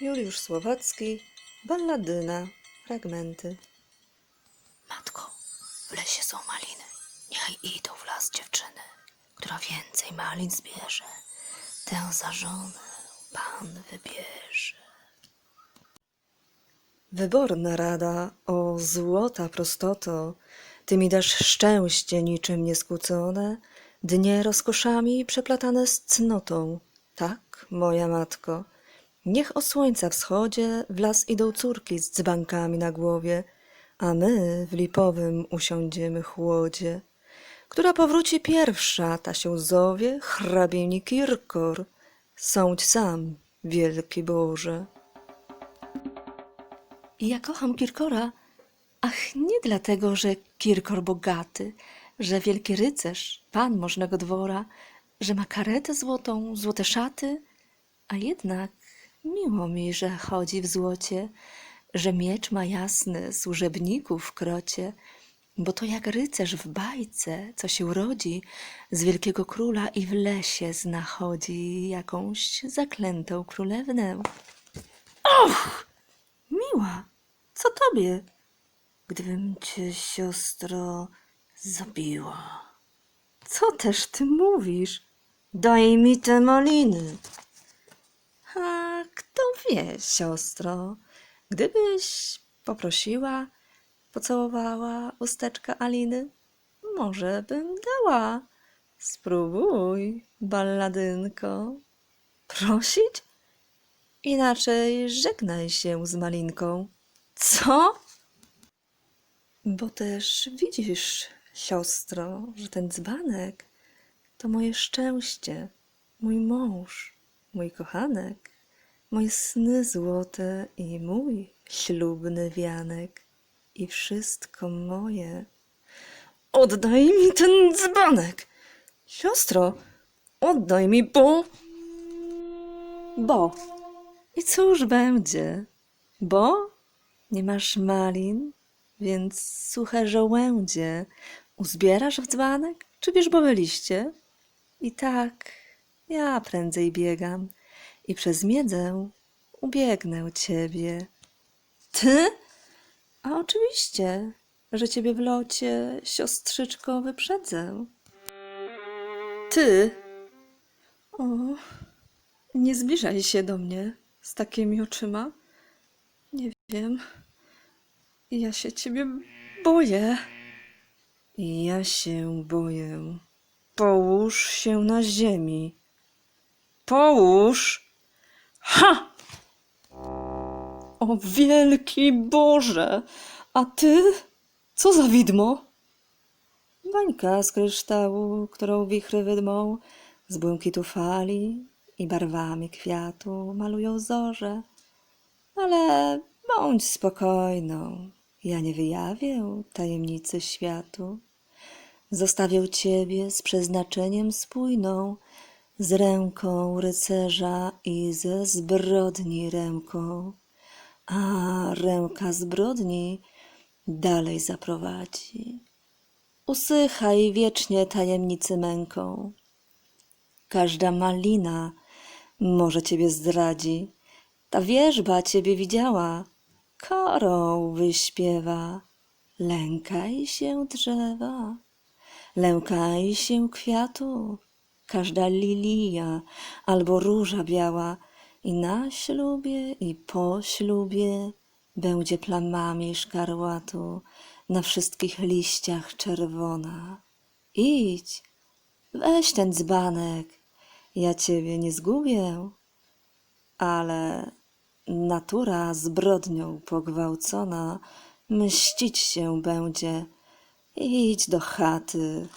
Juliusz Słowacki, balladyna, fragmenty. Matko, w lesie są maliny. Niechaj idą w las dziewczyny, która więcej malin zbierze. Tę za żonę pan wybierze. Wyborna rada, o złota prostoto, Ty mi dasz szczęście niczym nieskłócone, dnie rozkoszami przeplatane z cnotą. Tak, moja matko, niech o słońca wschodzie w las idą córki z dzbankami na głowie, a my w lipowym usiądziemy chłodzie. Która powróci pierwsza, ta się zowie hrabieni Kirkor. Sądź sam, wielki Boże. Ja kocham Kirkora, ach nie dlatego, że Kirkor bogaty, że wielki rycerz, pan możnego dwora, że ma karetę złotą, złote szaty, a jednak miło mi, że chodzi w złocie, że miecz ma jasny, służebników w krocie, bo to jak rycerz w bajce, co się rodzi z wielkiego króla i w lesie znachodzi jakąś zaklętą królewnę. Och! Miła, co tobie? Gdybym cię, siostro, zabiła. Co też ty mówisz? Daj mi te maliny. A kto wie, siostro, gdybyś poprosiła, pocałowała usteczka Aliny, może bym dała. Spróbuj, balladynko. Prosić? Inaczej żegnaj się z malinką. Co? Bo też widzisz, siostro, że ten dzbanek to moje szczęście, mój mąż, mój kochanek, moje sny złote i mój ślubny wianek i wszystko moje. Oddaj mi ten dzbanek! Siostro, oddaj mi, bo... Bo... I cóż będzie? Bo nie masz malin, więc suche żołędzie uzbierasz w dzbanek czy wierzbowe liście? I tak ja prędzej biegam i przez miedzę ubiegnę ciebie. Ty? A oczywiście, że ciebie w locie, siostrzyczko, wyprzedzę. Ty? O, nie zbliżaj się do mnie z takimi oczyma. Nie wiem. Ja się ciebie boję. Ja się boję. Połóż się na ziemi. Połóż. Ha! O wielki Boże! A ty? Co za widmo? Bańka z kryształu, którą wichry wydmą, z błękitu fali i barwami kwiatu malują zorze. Ale bądź spokojną, ja nie wyjawię tajemnicy światu. Zostawię ciebie z przeznaczeniem spójną, z ręką rycerza i ze zbrodni ręką. A ręka zbrodni dalej zaprowadzi. Usychaj wiecznie tajemnicy męką. Każda malina może ciebie zdradzi. Ta wierzba ciebie widziała, korą wyśpiewa. Lękaj się drzewa, lękaj się kwiatu. Każda lilia albo róża biała i na ślubie i po ślubie będzie plamami szkarłatu na wszystkich liściach czerwona. Idź, weź ten dzbanek, ja ciebie nie zgubię, ale natura zbrodnią pogwałcona mścić się będzie. Idź do chaty.